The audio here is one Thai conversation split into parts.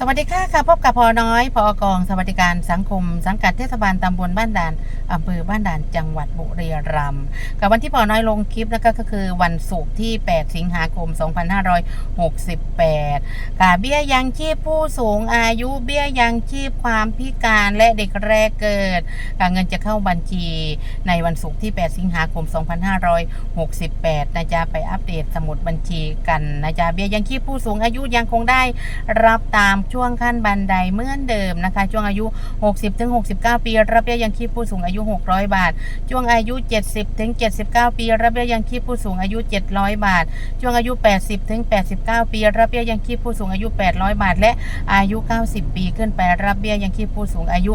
สวัสดีค่ะค่ะพบกับพอน้อยพอกองสวัสดิการสังคม สังกัดเทศบาลตำบลบ้านด่านอำเภอบ้านด่านจังหวัดบุรีรัมย์กับวันที่พอน้อยลงคลิปนะคะก็คือวันศุกร์ที่ 8 สิงหาคม 2568ค่ะเบี้ยยังชีพผู้สูงอายุเบี้ยยังชีพความพิการและเด็กแรกเกิดค่ะเงินจะเข้าบัญชีในวันศุกร์ที่ 8 สิงหาคม 2568 นะจ๊ะไปอัปเดตสมุดบัญชีกันนะจ๊ะเบี้ยยังชีพผู้สูงอายุยังคงได้รับตามช่วงขั้นบันไดเหมือนเดิมนะคะ ช่วงอายุ 60ถึง69 ปี รับเบี้ยยังชีพผู้สูงอายุ 600 บาท ช่วงอายุ 70ถึง79 ปี รับเบี้ยยังชีพผู้สูงอายุ 700 บาท ช่วงอายุ 80ถึง89 ปี รับเบี้ยยังชีพผู้สูงอายุ 800 บาท และอายุ 90 ปีขึ้นไปรับเบี้ยยังชีพผู้สูงอายุ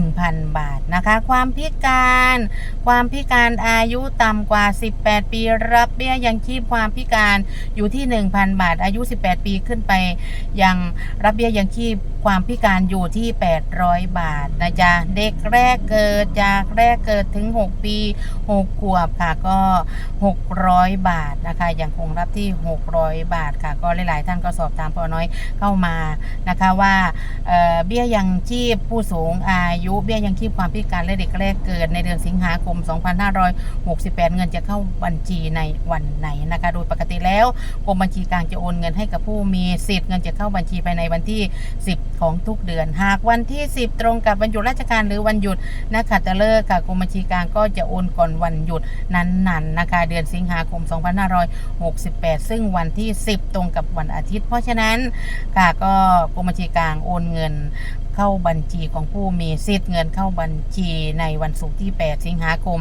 1,000 บาทนะคะ ความพิการ ความพิการอายุต่ำกว่า 18 ปี รับเบี้ยยังชีพความพิการอยู่ที่ 1,000 บาท อายุ 18 ปีขึ้นไปยังรับเบี้ยยังชีพความพิการอยู่ที่ 800 บาทนะจ๊ะเด็กแรกเกิดจากแรกเกิดถึง 6 ปี 6 ขวบค่ะก็ 600 บาทนะคะยังคงรับที่ 600 บาทค่ะ ก็หลาย ๆ ท่านก็สอบถามพอน้อยเข้ามานะคะว่าเเบี้ยยังชีพผู้สูงอายุเบี้ยยังชีพความพิการและเด็กแรกเกิดในเดือนสิงหาคม 2568 เงินจะเข้าบัญชีในวันไหนนะคะโดยปกติแล้วกรมบัญชีกลางจะโอนเงินให้กับผู้มีสิทธิ์เงินจะเข้าบัญชีภายในวันที่10 ของทุกเดือน หากวันที่ 10 ตรงกับวันหยุดราชการหรือวันหยุดนักขัตฤกษ์ค่ะกรมบัญชีกลางก็จะโอนก่อนวันหยุดนั้นๆนะคะเดือนสิงหาคม 2568 ซึ่งวันที่ 10 ตรงกับวันอาทิตย์ เพราะฉะนั้นค่ะก็กรมบัญชีกลางโอนเงิน เข้าบัญชีของผู้มีสิทธิ์เงินเข้าบัญชีในวันศุกร์ที่ 8 สิงหาคม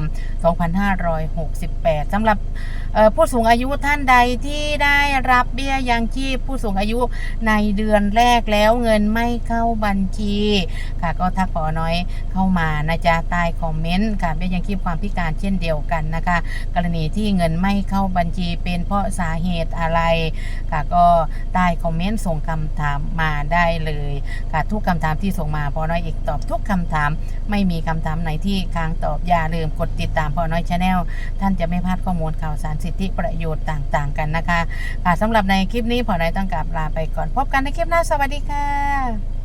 2568สำหรับผู้สูงอายุท่านใดที่ได้รับเบี้ยยังชีพผู้สูงอายุในเดือนแรกแล้วเงินไม่เข้าบัญชี ค่ะก็ทักปอน้อยเข้ามานะจ๊ะใต้คอมเมนต์ค่ะเบี้ยยังชีพความพิการเช่นเดียวกันนะคะ กรณีที่เงินไม่เข้าบัญชีเป็นเพราะสาเหตุอะไร ค่ะก็ใต้คอมเมนต์ส่งคำถามมาได้เลยค่ะทุกคำถามที่ที่ส่งมาพอน้อยเอกตอบทุกคำถาม ไม่มีคำถามไหนที่ค้างตอบอย่าลืมกดติดตามพอน้อยชาแนลท่านจะไม่พลาดข้อมูลข่าวสารสิทธิประโยชน์ต่างๆ กันนะคะค่ะสำหรับในคลิปนี้พอน้อยต้องกลับลาไปก่อนพบกันในคลิปหน้าสวัสดีค่ะ